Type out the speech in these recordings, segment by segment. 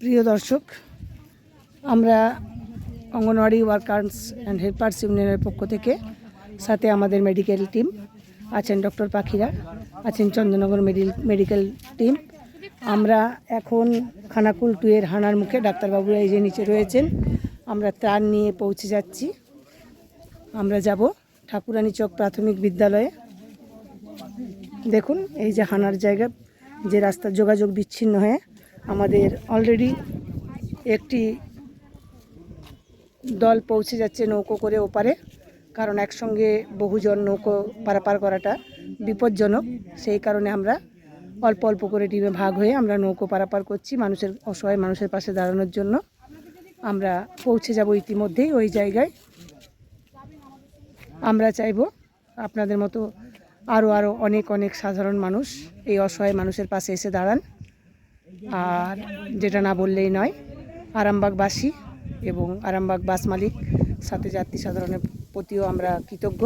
প্রিয় দর্শক, আমরা অঙ্গনওয়াড়ি ওয়ার্কার্স অ্যান্ড হেল্পার্স ইউনিয়নের পক্ষ থেকে সাথে আমাদের মেডিকেল টিম আছেন ডক্টর পাখিরা, আছেন চন্দ্রনগর মেডিকেল টিম। আমরা এখন খানাকুল টুয়ের হানার মুখে ডাক্তারবাবুরা এই যে নিচে রয়েছেন, আমরা ত্রাণ নিয়ে পৌঁছে যাচ্ছি। আমরা যাব ঠাকুরানী চক প্রাথমিক বিদ্যালয়ে। দেখুন, এই যে হানার জায়গা, যে রাস্তার যোগাযোগ বিচ্ছিন্ন হয়ে আমাদের অলরেডি একটি দল পৌঁছে যাচ্ছে নৌকো করে ওপারে, কারণ একসঙ্গে বহুজন নৌকো পারাপার করাটা বিপজ্জনক। সেই কারণে আমরা অল্প অল্প করে টিমে ভাগ হয়ে আমরা নৌকো পারাপার করছি মানুষের, অসহায় মানুষের পাশে দাঁড়ানোর জন্য। আমরা পৌঁছে যাব ইতিমধ্যেই ওই জায়গায়। আমরা চাইব আপনাদের মতো আরও আরও অনেক অনেক সাধারণ মানুষ এই অসহায় মানুষের পাশে এসে দাঁড়ান। আর যেটা না বললেই নয়, আরামবাগবাসী এবং আরামবাগ বাস মালিক, সাথে যাত্রী সাধারণের প্রতিও আমরা কৃতজ্ঞ।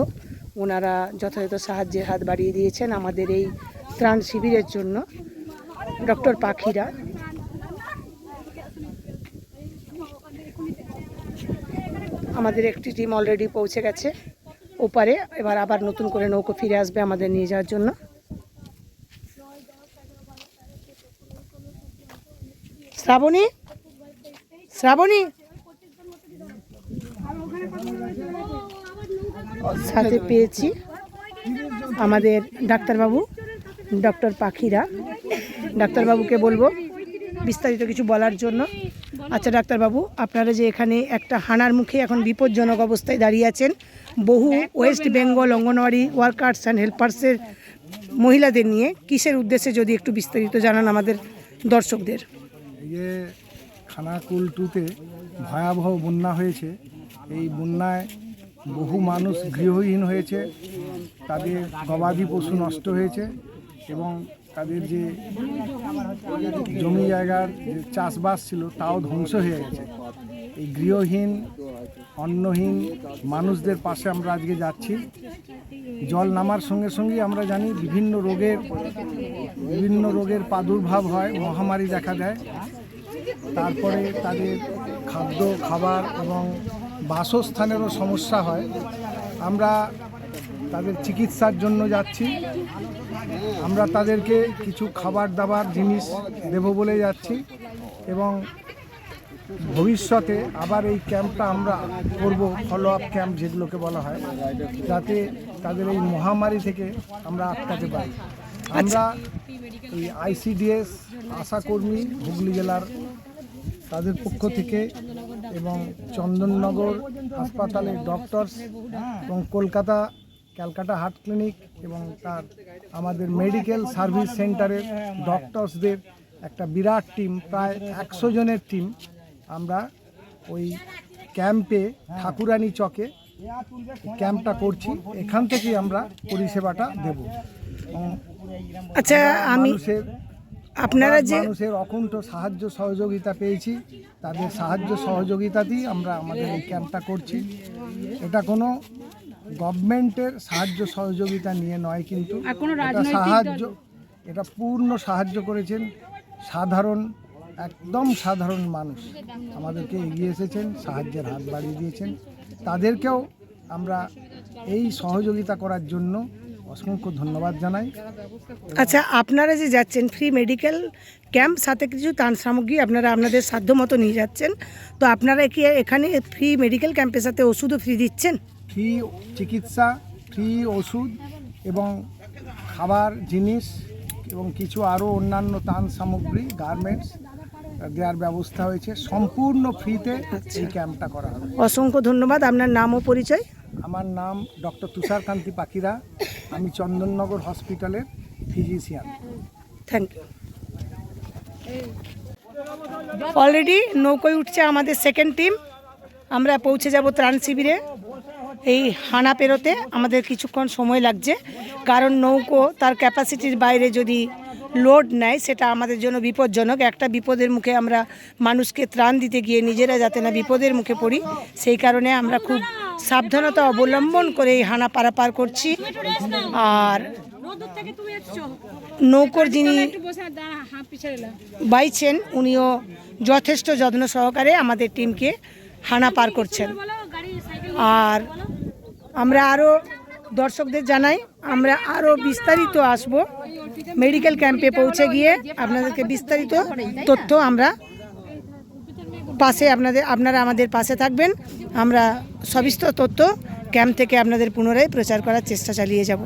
ওনারা যথাযথ সাহায্যের হাত বাড়িয়ে দিয়েছেন আমাদের এই ত্রাণ শিবিরের জন্য। ডক্টর পাখিরা। আমাদের একটি টিম অলরেডি পৌঁছে গেছে ওপারে, এবার আবার নতুন করে নৌকো ফিরে আসবে আমাদের নিয়ে যাওয়ার জন্য। শ্রাবণী? শ্রাবণী? সাথে পেয়েছি আমাদের ডাক্তারবাবু, ডক্টর পাখিরা। ডাক্তারবাবুকে বলব বিস্তারিত কিছু বলার জন্য। আচ্ছা ডাক্তারবাবু, আপনারা যে এখানে একটা হানার মুখে এখন বিপজ্জনক অবস্থায় দাঁড়িয়ে আছেন, বহু West Bengal anganwadi workers and হেল্পার্সের মহিলাদের নিয়ে কিসের উদ্দেশ্যে যদি একটু বিস্তারিত জানান আমাদের দর্শকদের? যে খানাকুল টুতে ভয়াবহ বন্যা হয়েছে। এই বন্যায় বহু মানুষ গৃহহীন হয়েছে, তাদের গবাদি পশু নষ্ট হয়েছে এবং তাদের যে জমি জায়গার যে চাষবাস ছিল তাও ধ্বংস হয়ে গেছে। এই গৃহহীন, অন্নহীন মানুষদের পাশে আমরা আজকে যাচ্ছি। জল নামার সঙ্গে সঙ্গে আমরা জানি বিভিন্ন রোগের বিভিন্ন রোগের প্রাদুর্ভাব হয়, মহামারী দেখা দেয়। তারপরে তাদের খাদ্য, খাবার এবং বাসস্থানেরও সমস্যা হয়। আমরা তাদের চিকিৎসার জন্য যাচ্ছি। আমরা তাদেরকে কিছু খাবার দাবার জিনিস দেব বলে যাচ্ছি এবং ভবিষ্যতে আবার এই ক্যাম্পটা আমরা করব ফলো আপ ক্যাম্প যেগুলোকে বলা হয়, যাতে তাদের এই মহামারী থেকে আমরা আটকাতে পারি। আমরা এই আইসিডিএস আশাকর্মী, হুগলি জেলার তাদের পক্ষ থেকে এবং চন্দননগর হাসপাতালের ডক্টরস এবং কলকাতা ক্যালকাটা হার্ট ক্লিনিক এবং তার আমাদের মেডিকেল সার্ভিস সেন্টারের ডক্টরসদের একটা বিরাট টিম, প্রায় একশো জনের টিম আমরা ওই ক্যাম্পে ঠাকুরানী চকে ক্যাম্পটা করছি। এখান থেকেই আমরা পরিষেবাটা দেব। আচ্ছা আমি আপনারা যে মানুষের অকুণ্ঠ সাহায্য সহযোগিতা পেয়েছি। তাদের সাহায্য সহযোগিতাতেই আমরা আমাদের এই ক্যাম্পটা করছি। এটা কোনো গভর্নমেন্টের সাহায্য সহযোগিতা নিয়ে নয় কিন্তু এটা সাহায্য এটা পূর্ণ সাহায্য করেছেন সাধারণ একদম সাধারণ মানুষ। আমাদেরকে এগিয়ে এসেছেন সাহায্যের হাত বাড়িয়ে দিয়েছেন। তাদেরকেও আমরা এই সহযোগিতা করার জন্য অসংখ্য ধন্যবাদ জানাই। আচ্ছা আপনারা যে যাচ্ছেন ফ্রি মেডিকেল ক্যাম্প সাথে কিছু ত্রাণ সামগ্রী আপনারা আপনাদের সাধ্য মতো নিয়ে যাচ্ছেন তো আপনারা কি এখানে ফ্রি মেডিকেল ক্যাম্পের সাথে ওষুধও ফ্রি দিচ্ছেন? ফ্রি চিকিৎসা ফ্রি ওষুধ এবং খাবার জিনিস এবং কিছু আরও অন্যান্য ত্রাণ সামগ্রী গার্মেন্টস দেওয়ার ব্যবস্থা হয়েছে। সম্পূর্ণ ফ্রিতে এই ক্যাম্পটা করা হবে। অসংখ্য ধন্যবাদ। আপনার নাম ও পরিচয়? আমার নাম ডক্টর তুষারকান্তি পাখিরা। আমি চন্দননগর হসপিটালের ফিজিশিয়ান। থ্যাংক ইউ অলরেডি নৌকোয় উঠছে আমাদের সেকেন্ড টিম আমরা পৌঁছে যাব ত্রাণ শিবিরে। এই হানা পেরোতে আমাদের কিছুক্ষণ সময় লাগছে। কারণ নৌকো তার ক্যাপাসিটির বাইরে যদি লোড নেয়, সেটা আমাদের জন্য বিপজ্জনক। একটা বিপদের মুখে আমরা মানুষকে ত্রাণ দিতে গিয়ে নিজেরা যাতে না বিপদের মুখে পড়ি, সেই কারণে আমরা খুব সাবধানতা অবলম্বন করে এই হানা পারাপার করছি। আর নৌকোর যিনি বাইছেন, উনিও যথেষ্ট যত্ন সহকারে আমাদের টিমকে হানা পার করছেন। আর আমরা আরও দর্শকদের জানাই, আমরা আরও বিস্তারিত আসব। মেডিকেল ক্যাম্পে পৌঁছে গিয়ে আপনাদেরকে বিস্তারিত তথ্য আমরা পাশে আপনাদের, আপনারা আমাদের পাশে থাকবেন। আমরা সবিস্তর তথ্য ক্যাম্প থেকে আপনাদের পুনরায় প্রচার করার চেষ্টা চালিয়ে যাব।